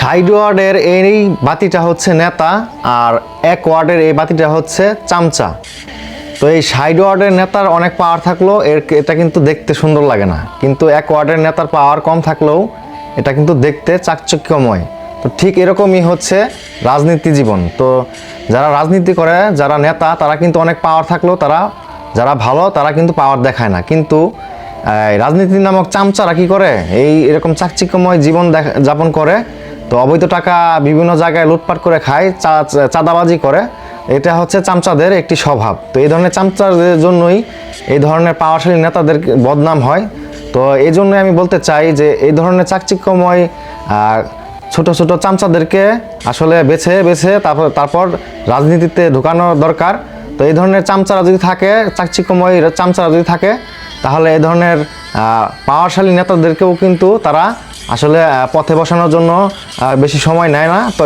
Side ওয়ার্ডের এই বাতিটা হচ্ছে নেতা আর এক ওয়ার্ডের এই বাতিটা হচ্ছে চামচা। তো এই সাইড ওয়ার্ডের নেতার অনেক পাওয়ার থাকলেও এর এটা কিন্তু দেখতে সুন্দর লাগে না। কিন্তু এক ওয়ার্ডের নেতার পাওয়ার কম থাকলেও এটা কিন্তু দেখতে চাকচক্যময়। তো ঠিক এরকমই হচ্ছে রাজনীতি জীবন। তো যারা রাজনীতি করে, যারা নেতা, তারা কিন্তু অনেক পাওয়ার থাকলেও তারা, যারা ভালো, তারা কিন্তু পাওয়ার দেখায় না। কিন্তু রাজনীতি নামক চামচারা কি করে? এই এরকম চাকচিক্যময় জীবন দেখা- যাপন করে তো অবৈধ টাকা বিভিন্ন জায়গায় লুটপাট করে খায় চাঁদাবাজি করে। এটা হচ্ছে চামচাদের একটি স্বভাব। তো এই ধরনের চামচাদের জন্যই এই ধরনের পাওয়ারশালী নেতাদের বদনাম হয়। তো এই জন্যই আমি বলতে চাই যে এই ধরনের চাকচিক্যময় ছোট ছোট চামচাদেরকে আসলে বেছে বেছে তারপর তারপর রাজনীতিতে ঢুকানো দরকার। তো এই ধরনের চামচারা যদি থাকে, চাকচিক্যময় চামচারা যদি থাকে, তাহলে এই ধরনের পাওয়ারশালী নেতাদেরকেও কিন্তু তারা আসলে পথে বসানোর জন্য বেশি সময় নেয় না তো